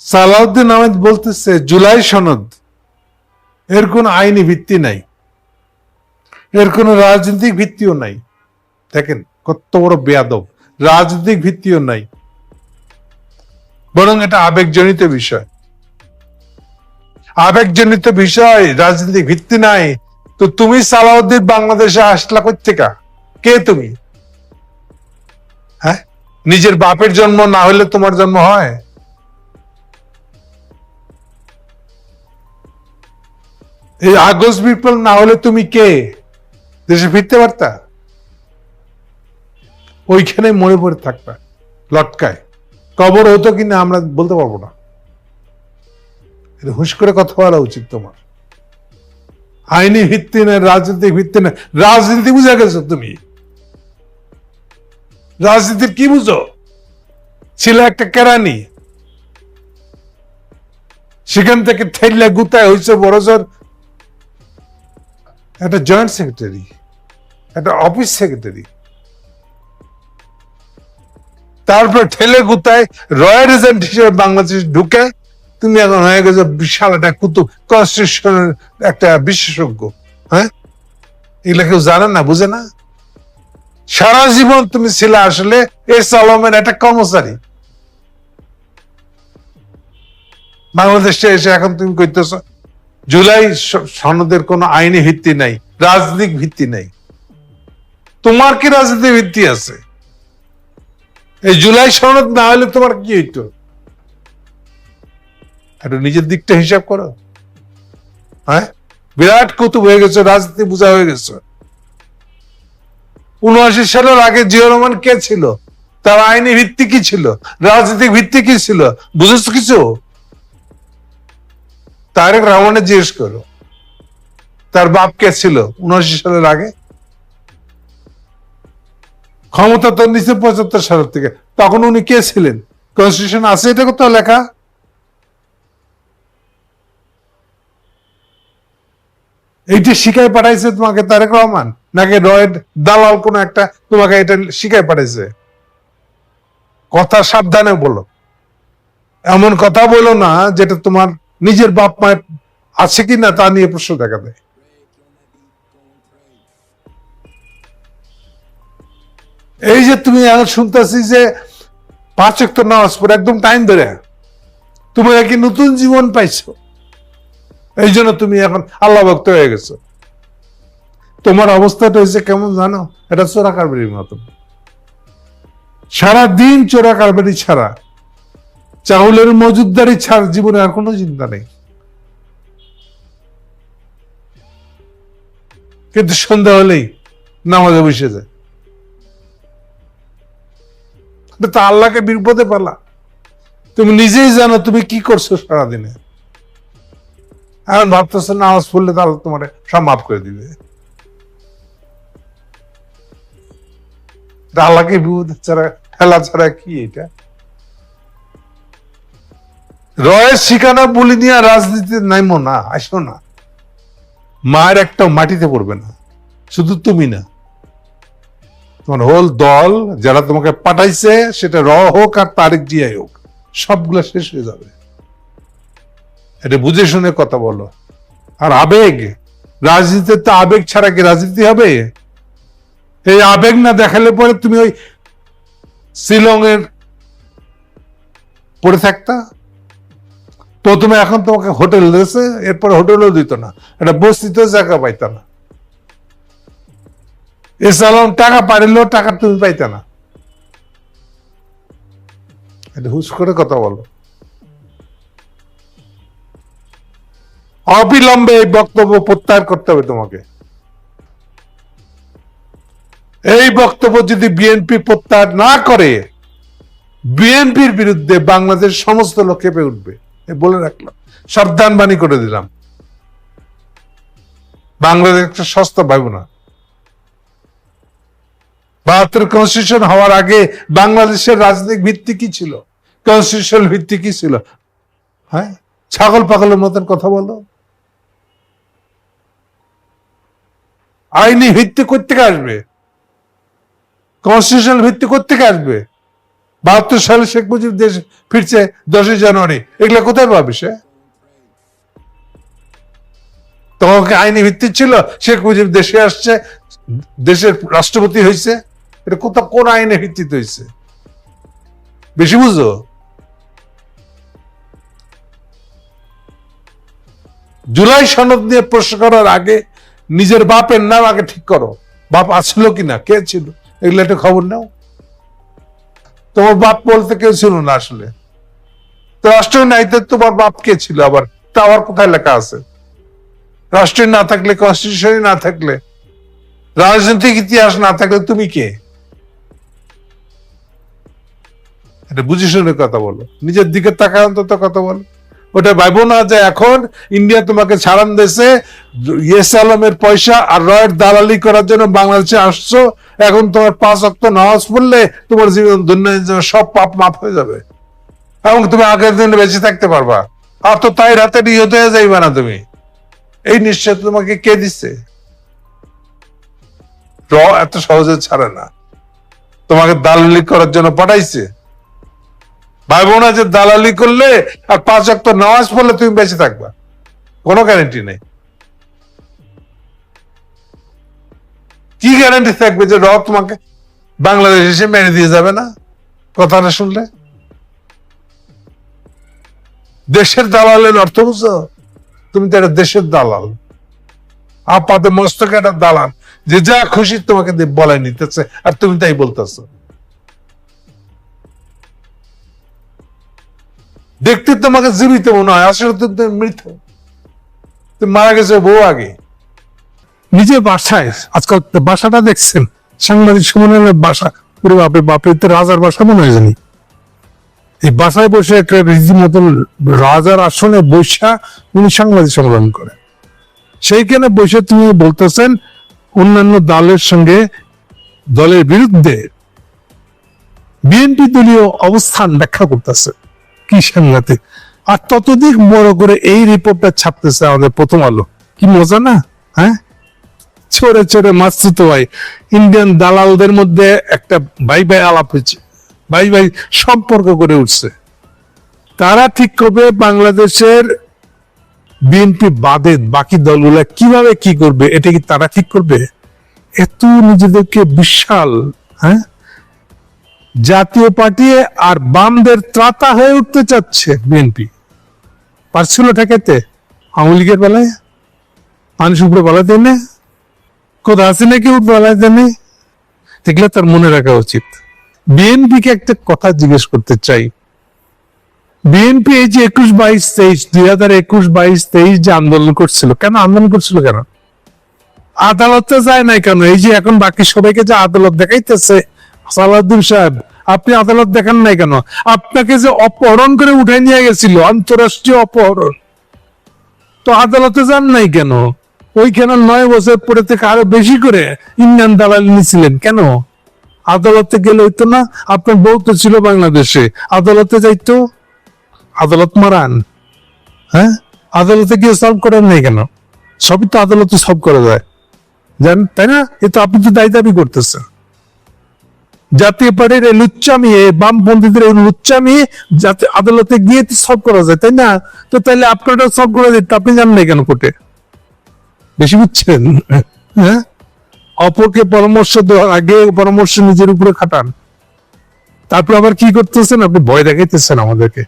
সালাউদ্দিন আহমেদ বলতেছে, জুলাই সনদ, এর কোনো আইনি ভিত্তি নাই। এর কোনো রাজনৈতিক ভিত্তিও নাই। দেখেন, কত বড় বেয়াদব। রাজনৈতিক ভিত্তিও নাই। বরং এটা আবেগজনিত বিষয়। আবেগজনিত বিষয়, রাজনৈতিক ভিত্তি নাই। তো তুমি সালাউদ্দিন বাংলাদেশে আসলা কোথেকা কে তুমি? হ্যাঁ? নিজের বাপের জন্ম না হলে তোমার জন্ম হয়? এই আগস্ট বিপ্লব না হলে তুমি কে? দেশে ফিরতে পারতা? ওইখানে মরে পড়ে থাকবা, লটকায়। কবর হতো কিনা আমরা বলতে পারব না। এটা হুশ করে কথা বলা উচিত তোমার। আইনি ভিত্তি নেই রাজনৈতিক ভিত্তি নেই রাজনীতি বুঝে গেছো তুমি? রাজনীতির কি বুঝো? ছিল একটা কেরানি। সেখান থেকে ঠেললে গুতায় হয়েছে বড়জোর একটা জয়েন্ট সেক্রেটারি একটা অফিস সেক্রেটারি তারপর ঠেলে গুতায় রয়্যাল এজেন্ট হিসেবে বাংলাদেশ ঢুকে, তুমি এখন হয়ে গেছো বিশাল একটা কুতুব কনস্টিটিউশনের একটা বিশেষজ্ঞ হ্যাঁ? এগুলো কেউ জানে না, বুঝে না? সারা জীবন তুমি ছিলে আসলে এস আলমের একটা কর্মচারী। বাংলাদেশে এসে এখন তুমি কইতেছ জুলাই সনদের কোনো আইনি ভিত্তি নাই, রাজনৈতিক ভিত্তি নাই। তোমার কি রাজনৈতিক ভিত্তি আছে? এই জুলাই সনদ না হলে তোমার কি হইতো? একটু নিজের দিকটা হিসাব করো। হ্যাঁ? বিরাট কুতুব হয়ে গেছে, রাজনীতি বোঝা হয়ে গেছে। উনআশি সালের আগে জিয়া রহমান কে ছিল? তার আইনি ভিত্তি কি ছিল? রাজনৈতিক ভিত্তি কি ছিল? বুঝেছ কিছু? তারেক রহমানের জিজ্ঞেস করো। তার বাপ কে ছিল? উনআশি সালের আগে? ক্ষমতা তো নিচে পঁচাত্তর সালের থেকে। তখন উনি কে ছিলেন? কনস্টিটিউশন আছে এটা কোথাও লেখা? এইটা শিখায় পাঠাইছে তোমাকে তারেক রহমান? নাকি রয়েড দালাল কোন একটা তোমাকে এটা শিখায় পাঠাইছে? কথা সাবধানে বলো। এমন কথা বলো না যেটা তোমার নিজের বাপ মায়ের আছে কি না তা নিয়ে প্রশ্ন দেখা দেয়। এই যে তুমি শুনতেছি যে পাঁচ তো নামাজ পড়ে একদম টাইম ধরে। তুমি নাকি নতুন জীবন পাইছো। এই জন্য তুমি এখন আল্লাহ ভক্ত হয়ে গেছো। তোমার অবস্থাটা হয়েছে কেমন জানো? এটা চোরা কারবারির মতো সারা দিন চোরা কারবারি ছাড়া চাউলের মজুদদারি ছাড়া জীবনে আর কোনো চিন্তা নেই। কিন্তু সন্ধ্যা হলেই নামাজে বসে যায়। তো আল্লাহকে বিপদে পেলা তুমি নিজেই জানো তুমি কি করছ সারাদিনে। এখন ভাবতেছো নামাজ পড়লে তাহলে তোমার সব মাফ করে দিবে। আল্লাহকে বিপদ ছাড়া ঠেলা ছাড়া কি এটা? রয়ের শিকানা বলি নিয়ে রাজনীতির নাইমো না, আসো না। মায়ের একটা মাটিতে পড়বে না, শুধু তুমি না। তোমার হোল দল যারা তোমাকে পাঠাইছে, সেটা র হোক আর তারেক জিয়াই হোক, সবগুলা শেষ হয়ে যাবে। এটা বুঝে শুনে কথা বলো। আর আবেগ, রাজনীতিতে তো আবেগ ছাড়া কি রাজনীতি হবে? এই আবেগ না দেখালে পরে তুমি ওই শিলং এর পড়ে থাকতা? প্রথমে এখন তোমাকে হোটেল দিয়েছে এরপরে হোটেলও দিত না। এটা বস্তিতেও জায়গা পাইত না। এসালাম টাকা পারিলেও টাকা তুমি পাইতে না। এটা হুশ করে কথা বলো। অবিলম্বে এই বক্তব্য প্রত্যাহার করতে হবে তোমাকে। এই বক্তব্য যদি বিএনপি প্রত্যাহার না করে, বিএনপির বিরুদ্ধে বাংলাদেশ সমস্ত লোক কেঁপে উঠবে। বলে রাখলাম। সাবধান বাণী করে দিলাম। বাংলাদেশ একটা সস্তা ভাইব না বাহাত্তর কনস্টিটিউশন হওয়ার আগে বাংলাদেশের রাজনৈতিক ভিত্তি কি ছিল? কনস্টিটিউশন ভিত্তি কি ছিল? হ্যাঁ? ছাগল পাগলের মতন কথা বলো। আইনি ভিত্তি কোথেকে আসবে? কনস্টিটিউশনাল ভিত্তি কোথেকে আসবে? বাহাত্তর সালে শেখ মুজিব দেশ ফিরছে দশই জানুয়ারি। এগুলা কোথায় পাবে সে? তোমাকে আইনি ভিত্তি ছিল, শেখ মুজিব দেশে আসছে, দেশের রাষ্ট্রপতি হয়েছে এটা কোথা কোন আইনে ভিত্তিতে হয়েছে বেশি বুঝো? জুলাই সনদ নিয়ে প্রশ্ন করার আগে নিজের বাপের নাম আগে ঠিক করো। বাপ আসলো কিনা? কে ছিল? এগুলো একটা খবর নাও। তোমার বাপ বলতে কেউ ছিল না আসলে। তো রাষ্ট্রীয় নাইতে তোমার বাপ কে ছিল আবার? তা আবার কোথায় লেখা আছে? রাষ্ট্রীয় না থাকলে কনস্টিটিউশনই না থাকলে, রাজনৈতিক ইতিহাস না থাকলে তুমি কে? এটা বুঝে শুনে কথা বলো। নিজের দিকে তাকায় অন্তত কথা বলো। ওটা ভাইবো না যে এখন ইন্ডিয়া তোমাকে ছাড়ান দেশে ইয়েস আলমের পয়সা আর রয়ের দালালি করার জন্য বাংলাদেশে আসছো এখন তোমার পাঁচ অক্ট নামাজ পড়লে তোমার জীবন হয়ে সব পাপ মাফ হয়ে যাবে। এবং তুমি আগের দিনে বেঁচে থাকতে পারবা। আর তো তাই রাতে নিহত হয়ে যাইবা না তুমি। এই নিশ্চয় তোমাকে কে দিচ্ছে র এত সহজে ছাড়ে না। তোমাকে দালালি করার জন্য পাঠাইছে। ভাইবো না যে দালালি করলে আর পাঁচ অক্ট নামাজ পড়লে তুমি বেঁচে থাকবা। কোনো গ্যারেন্টি নেই। কি গ্যারান্টি থাকবে যে র তোমাকে বাংলাদেশ এসে মেরে দিয়ে যাবে না? কথাটা শুনলে? দেশের দালালের অর্থ বুঝছ? তুমি তো একটা দেশের দালাল। আপাতে মস্তকে একটা দালাল। যে যা খুশি তোমাকে বলাই নিতেছে, আর তুমি তাই বলতেছো। দেখতে তোমাকে জীবিত মনে হয়, আসলে তুমি মৃত। তুমি মারা গেছে বউ আগে। নিজের বাসায়, আজকাল বাসাটা দেখছেন, সাংবাদিক সুমনের বাসা। পুরো বাপে বাপের তো রাজার বাসা মনে হয় জানি। এই বাসায় বসে একটা রীতিমতন রাজার আসনে বৈশা উনি সাংবাদিক সম্মেলন করে সেইখানে বসে তুমি বলতেছেন, অন্যান্য দলের সঙ্গে দলের বিরুদ্ধে বিএনপি দলীয় অবস্থান ব্যাখ্যা করতেছে। কি সাংঘাতিক। আর ততদিক বড় করে এই রিপোর্টটা ছাপতেছে আমাদের প্রথম আলো। কি মজা না হ্যাঁ? চোরে চোরে মাসুতো ভাই ইন্ডিয়ান দালালদের মধ্যে একটা ভাই ভাই আলাপ হয়েছে। ভাই ভাই সম্পর্ক করে উঠছে। তারা ঠিক করবে বাংলাদেশের বিএনপি বাদে বাকি দলগুলা কীভাবে কি করবে, এটা কি তারা ঠিক করবে? এত নিজেদেরকে বিশাল হ্যাঁ? জাতীয় পার্টি আর বামদের ত্রাতা হয়ে উঠতে চাচ্ছে বিএনপি। পারছিল ঠেকাতে আওয়ামী লীগের বেলায়? মানুষ উপরে বলা দেয় না আছে নাকি উপরে বলা দেয় না এগুলো তার মনে রাখা উচিত। একটা কথা জিজ্ঞেস করতে চাই। বিএনপি এই যে একুশ বাইশ তেইশ, দুই হাজার একুশ বাইশ তেইশ যে আন্দোলন করছিল, কেন আন্দোলন করছিল কেন? আদালতে যায় নাই কেন? এই যে এখন বাকি সবাইকে যে আদালত দেখাইতেছে, সালাউদ্দিন সাহেব, আপনি আদালত দেখান নাই কেন? আপনাকে যে অপহরণ করে উঠাই নিয়ে গেছিল, আন্তরাষ্ট্রীয় অপহরণ। তো আদালতে যান নাই কেন? ওইখানে নয় বছর পরে থেকে আরও বেশি করে ইন্ডিয়ান দালাল নিয়েছিলেন। কেন? আদালতে গেলে হইতো না? আপনার বউ তো ছিল বাংলাদেশে। আদালতে যাইতো? আদালত মারান। হ্যাঁ? আদালতে গিয়ে সলভ করেন নাই কেন? সবই তো আদালতে সলভ করা যায়। জান তাই না? এ তো আপনি তো দায়ী দাবি করতেছেন। জাতীয় পার্টির এই লুচ্চামি বামপন্থীদের এই লুচ্চামি যাতে আদালতে গিয়ে সলভ করা যায়, তাই না? তো তাহলে আপনারা সলভ করে দিতে আপনি জান নাই কেন কোর্টে? বেশি বুঝছেন? হ্যাঁ? অপরকে পরামর্শ দেওয়ার আগে পরামর্শ নিজের উপরে খাটান। তারপর আবার কি করতেছেন? আপনি ভয় দেখাইতেছেন আমাদেরকে।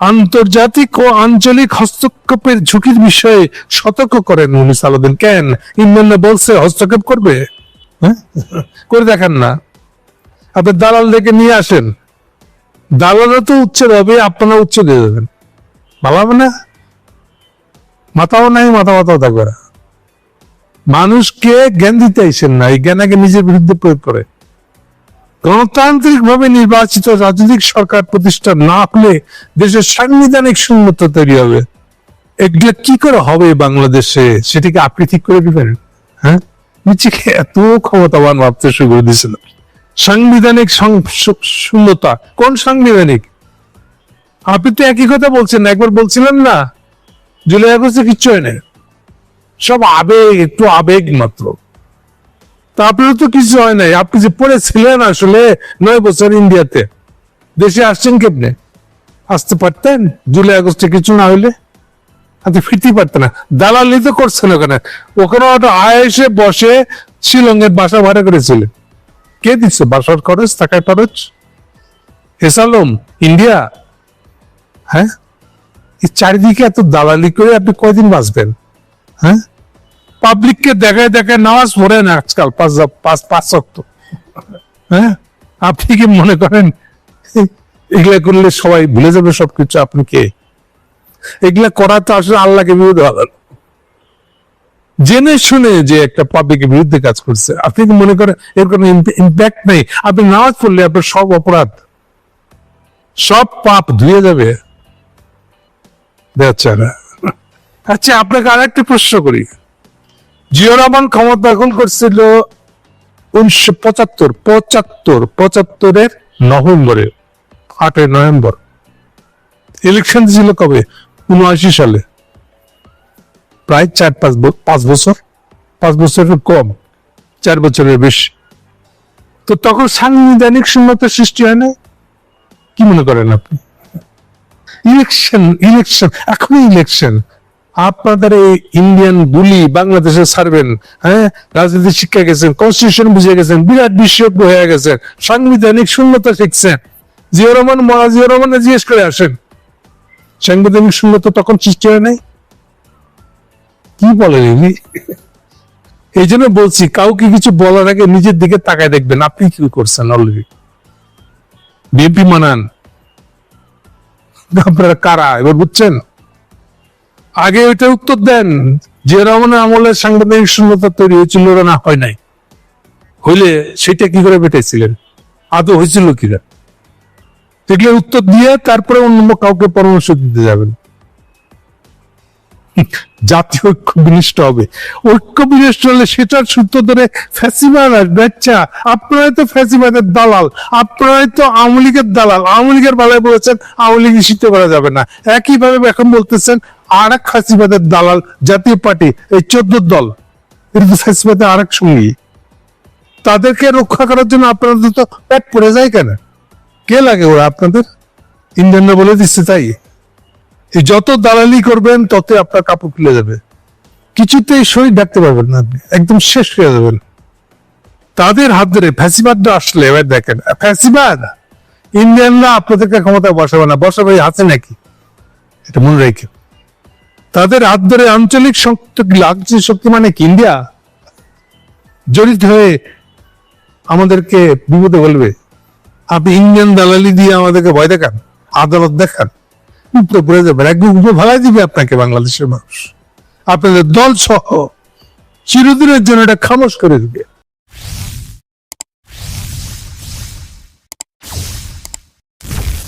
আন্তর্জাতিক ও আঞ্চলিক হস্তক্ষেপের ঝুঁকির বিষয়ে সতর্ক করেন উনি সালাদিন কেন? ইন্ডিয়ান বলছে, হস্তক্ষেপ করবে? হ্যাঁ? করে দেখান না। আপনি দালাল দেখে নিয়ে আসেন। দালালরা তো উচ্ছেদ হবে আপনারা উচ্ছেদ দিয়ে দেবেন ভালো হবে না? মাথাও নাই, মাথা মাথাও থাকবে না। মানুষকে জ্ঞান দিতে আইসেন না, এই জ্ঞান আগে নিজের বিরুদ্ধে প্রয়োগ করে। গণতান্ত্রিক ভাবে নির্বাচিত রাজনৈতিক সরকার প্রতিষ্ঠা না হলে দেশের সাংবিধানিক শূন্যতা তৈরি হবে। এগুলো কি করে হবে বাংলাদেশে, সেটাকে আপনি ঠিক করে দিবেন? হ্যাঁ? নিজেকে এত ক্ষমতাবান ভাবতে শুরু করে দিয়েছিল। সাংবিধানিক শূন্যতা, কোন সাংবিধানিক? আপনি তো একই কথা বলছেন, একবার বলছিলেন না, জুলাই আগস্টে কিচ্ছু হয় না সব আবেগ, একটু আবেগ মাত্র। তা আপনারও তো কিছু হয় নাই। আপনি যে পড়েছিলেন আসলে নয় বছর ইন্ডিয়াতে, দেশে আসছেন কেমনে? আসতে পারতেন? জুলাই, আগস্টে কিছু না হইলে? আপনি ফিরতে পারতেন না। দালালি তো করছেন ওখানে। ওখানে একটা আয়েসে বসে শিলংয়ের বাসা ভাড়া করেছিলেন কে দিচ্ছে? বাসার খরচ, টাকার খরচ? এসালম ইন্ডিয়া? হ্যাঁ? চারিদিকে এত দালালি করে আপনি কয়দিন বাঁচবেন? হ্যাঁ? পাবলিককে দেখায় দেখায় নামাজ পড়ে না আজকাল পাঁচ পাঁচ পাঁচ শক্ত। হ্যাঁ? আপনি কি মনে করেন? এগুলা করলে সবাই ভুলে যাবে সবকিছু, আপনি কে? এগুলা করা তো আসলে আল্লাহকে বিরুদ্ধে ভালো জেনে শুনে যে একটা পাবলিকের বিরুদ্ধে কাজ করছে, আপনি কি মনে করেন এর কোনো ইম্প্যাক্ট নেই? আপনি নামাজ পড়লে আপনার সব অপরাধ। সব পাপ ধুয়ে যাবে। বেচারা আচ্ছা আপনাকে আর একটা প্রশ্ন করি। জিও রহমান ক্ষমতা দখল করছিল উনিশশো পঁচাত্তর পঁচাত্তর পঁচাত্তরের নভেম্বরে, আটই নভেম্বর। ইলেকশন ছিল কবে? উনআশি সালে। প্রায় চার, পাঁচ পাঁচ বছর। পাঁচ বছরের কম, চার বছরের বেশি। তো তখন সাংবিধানিক শূন্যতার সৃষ্টি হয় না কি মনে করেন আপনি? ইলেকশন ইলেকশন, এখনই ইলেকশন। আপনাদের এই ইন্ডিয়ান বুলি বাংলাদেশে ছাড়বেন হ্যাঁ? রাজনীতি শিক্ষা গেছেন কনস্টিটিউশন বুঝে গেছেন, বিরাট বিশেষজ্ঞ হয়ে গেছেন, সাংবিধানিক শূন্যতা শিখছেন। জিয়া রহমান, মহা জিয়া রহমানে জিজ্ঞেস করে আসেন। সাংবিধানিক শূন্যতা তখন সৃষ্টি হয় নাই? কি বলেন ইনি? এই জন্য বলছি, কাউকে কিছু বলার আগে নিজের দিকে তাকায় দেখবেন। আপনি কি করছেন অলরেডি বিএনপি মানান। আপনারা কারা? এবার বুঝছেন? আগে ওইটা উত্তর দেন যে রহমানের আমলে সাংবিধানিক শূন্যতা তৈরি হয়েছিল না হয় নাই। হইলে সেটা কি করে পেটেছিলেন আদৌ হয়েছিল কিনা এগুলোর উত্তর দিয়ে তারপরে অন্য কাউকে পরামর্শ দিতে যাবেন। জাতীয় ঐক্য বিনিষ্ট হবে। ঐক্য বিনিষ্ট হলে সেটার সূত্র ধরে ফ্যাসিবাদ আসবে আপনারাই তো দালাল। আপনারাই তো আওয়ামী লীগের দালাল। আওয়ামী লীগের বেলায় বলেছেন, আওয়ামী লীগ নিষিদ্ধ করা যাবে না। একইভাবে এখন বলতেছেন আর এক ফ্যাসিবাদের দালাল জাতীয় পার্টি, এই চোদ্দ দল এটা আর এক সঙ্গী। তাদেরকে রক্ষা করার জন্য আপনাদের তো পেট পড়ে যায় কেন? কে লাগে ওরা আপনাদের? ইন্ডিয়ানরা বলে দিচ্ছে তাই। যত দালালি করবেন তত আপনার কাপড় খুলে যাবে। কিছুতেই শরীর ডাকতে পারবেন না আপনি, একদম শেষ হয়ে যাবেন। তাদের হাত ধরে ফ্যাসিবাদটা আসলে, এবার দেখেন, ফ্যাসিবাদ? ইন্ডিয়ানরা আপনাদেরকে ক্ষমতায় বসাবে না, বসাবে হাতে নাকি? এটা মনে রেখে। তাদের হাত ধরে আঞ্চলিক শক্তি মানে ইন্ডিয়া? জড়িত হয়ে আমাদেরকে বিপদে বলবে আপনি ইন্ডিয়ান দালালি দিয়ে আমাদেরকে ভয় দেখান, আদালত দেখান উপরে পড়ে যাবেন একদম উপরে ভালাই দিবে আপনাকে বাংলাদেশের মানুষ। আপনাদের দল সহ চিরদিনের জন্য এটা খামোশ করে দিবে।